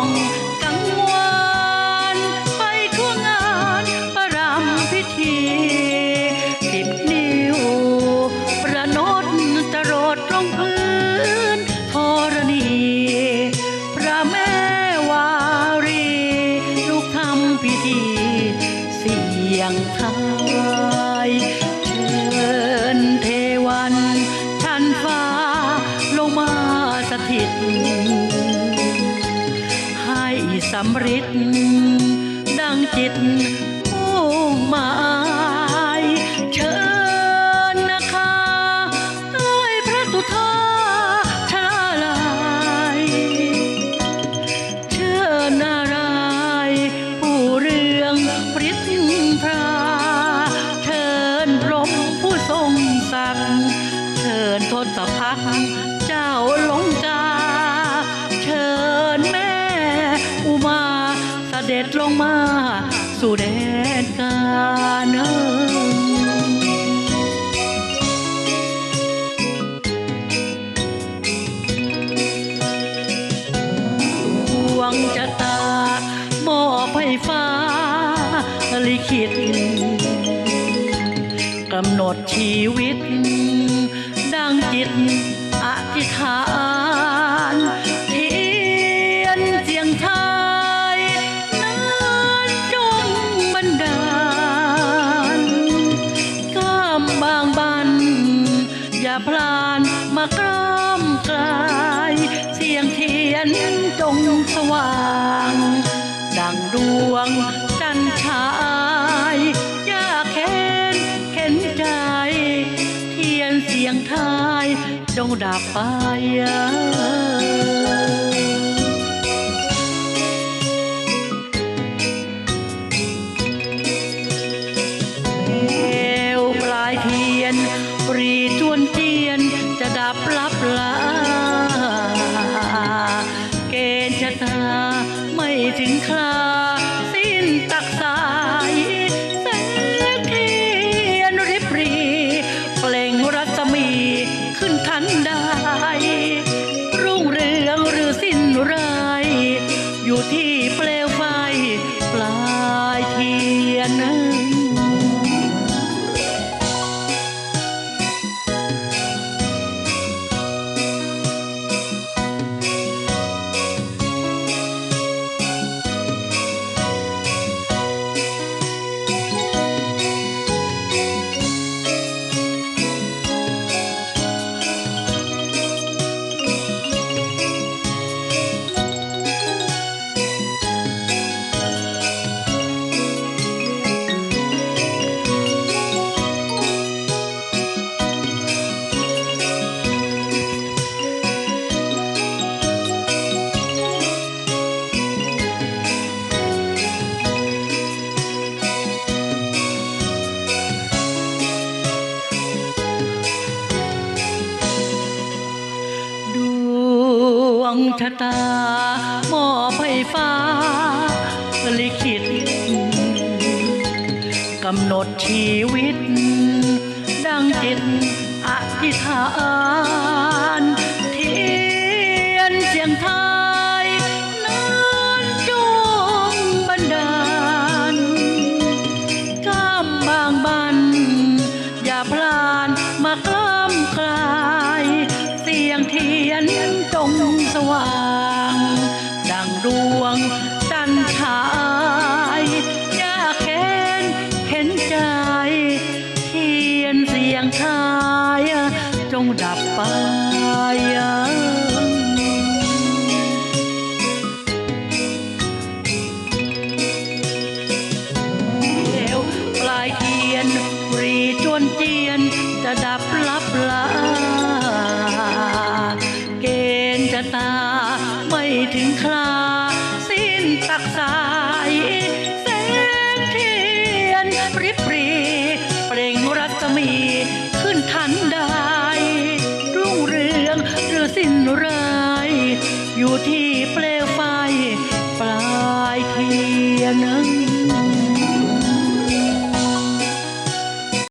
องกังวานไปทั่วงานประรำพิธีสิบนิ้ว ประนดตรดตรงพื้นธรณี พระแม่วารี ลูกทำพิธี เสียงไทย สำริดดังจิตมุ่งหมายเชิญ ด็จลงมาสู่แดนกาเนอดวงชะตามอบให้ฟ้าลิขิตกำหนดชีวิต ดังจิตอธิษฐานียนจงสว่าง ดังดวงจันทร์ฉายยากเห็นเข็นใจ เทียนเสียงทาย จงดับไป ถึงคลาสิ้นตักสายแสงเทียนริบรีเปล่งรัศมีขึ้นทันใดรุ่งเรืองหรือสิ้นไรายอยู่ที่เปลวไฟปลายเทียน งชะตาหมอบให้ฟ้า ลิขิตกำหนดชีวิต ดังจิตอธิษฐานเทียนเสียงไทยนานจงบันดาลก้ามบางบัน อย่าพลานมากล้ามกลาย เสียงเทียนจง ว่าง ดังดวงจันทายยากเห็นเห็นใจ เทียนเสียงทายจงดับไปเอวปลายเทียนปรีจวนเจียนจะดับลับลา อยู่ที่